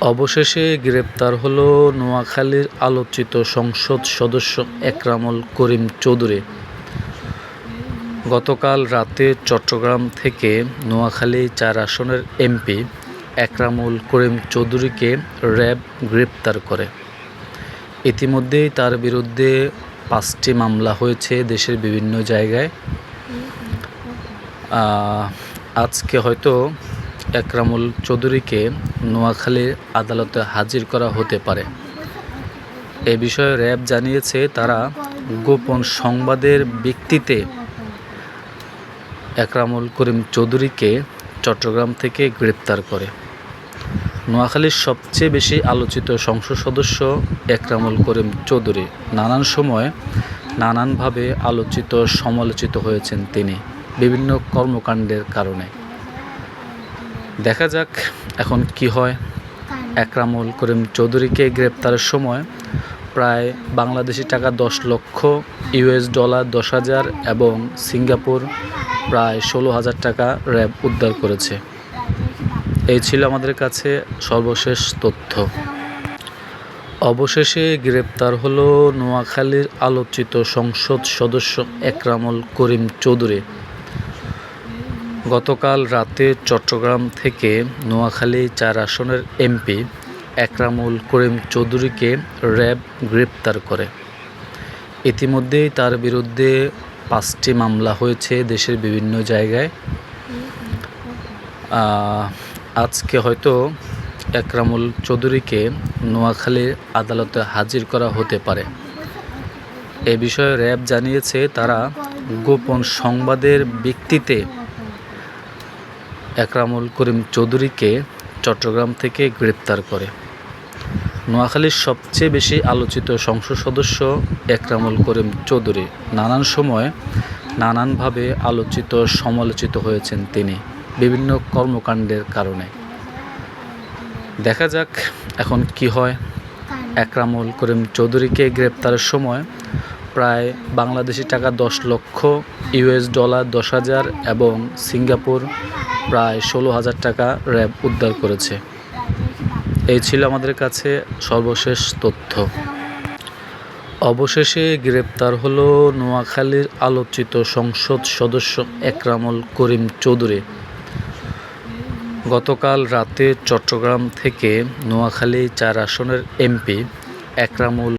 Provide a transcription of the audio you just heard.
অবশেষে গ্রেপ্তার হল নোয়াখালীর আলোচিত সংসদ সদস্য একরামুল করিম চৌধুরী। গতকাল রাতে চট্টগ্রাম থেকে নোয়াখালী চার আসনের এমপি একরামুল করিম চৌধুরীকে র্যাব গ্রেপ্তার করে। ইতিমধ্যেই তার বিরুদ্ধে পাঁচটি মামলা হয়েছে দেশের বিভিন্ন জায়গায়। আজকে হয়তো একরামুল চৌধুরীকে নোয়াখালীর আদালতে হাজির করা হতে পারে। এ বিষয়ে র্যাব জানিয়েছে, তারা গোপন সংবাদের ভিত্তিতে একরামুল করিম চৌধুরীকে চট্টগ্রাম থেকে গ্রেপ্তার করে। নোয়াখালীর সবচেয়ে বেশি আলোচিত সংসদ সদস্য একরামুল করিম চৌধুরী। নানান সময় নানানভাবে আলোচিত, সমালোচিত হয়েছেন তিনি। বিভিন্ন কর্মকাণ্ডের কারণে। দেখা যাক এখন কি হয়। একরামুল করিম চৌধুরীকে গ্রেপ্তারের সময় প্রায় বাংলাদেশি টাকা দশ লক্ষ ইউএস ডলার দশ হাজার এবং সিঙ্গাপুর প্রায় ষোলো হাজার টাকা র্যাব উদ্ধার করেছে। এই ছিল আমাদের কাছে সর্বশেষ তথ্য। অবশেষে গ্রেপ্তার হলো নোয়াখালীর আলোচিত সংসদ সদস্য একরামুল করিম চৌধুরী। গতকাল রাতে চট্টগ্রাম থেকে নোয়াখালী চার আসনের এমপি একরামুল করিম চৌধুরীকে র্যাব গ্রেপ্তার করে। ইতিমধ্যেই তার বিরুদ্ধে পাঁচটি মামলা হয়েছে দেশের বিভিন্ন জায়গায়। আজকে হয়তো একরামুল চৌধুরীকে নোয়াখালীর আদালতে হাজির করা হতে পারে। এ বিষয়ে র্যাব জানিয়েছে, তারা গোপন সংবাদের ভিত্তিতে একরামুল করিম চৌধুরীকে চট্টগ্রাম থেকে গ্রেপ্তার করে। নোয়াখালীর সবচেয়ে বেশি আলোচিত সংসদ সদস্য একরামুল করিম চৌধুরী। নানান সময় নানানভাবে আলোচিত, সমালোচিত হয়েছেন তিনি বিভিন্ন কর্মকাণ্ডের কারণে। দেখা যাক এখন কি হয়। একরামুল করিম চৌধুরীকে গ্রেপ্তারের সময় প্রায় বাংলাদেশি টাকা দশ লক্ষ, ইউএস ডলার দশ হাজার এবং সিঙ্গাপুর প্রায় ষোলো হাজার টাকা র্যাব উদ্ধার করেছে। এই ছিল আমাদের কাছে সর্বশেষ তথ্য। অবশেষে গ্রেপ্তার হলো নোয়াখালীর আলোচিত সংসদ সদস্য একরামুল করিম চৌধুরী। গতকাল রাতে চট্টগ্রাম থেকে নোয়াখালী চার আসনের এমপি একরামুল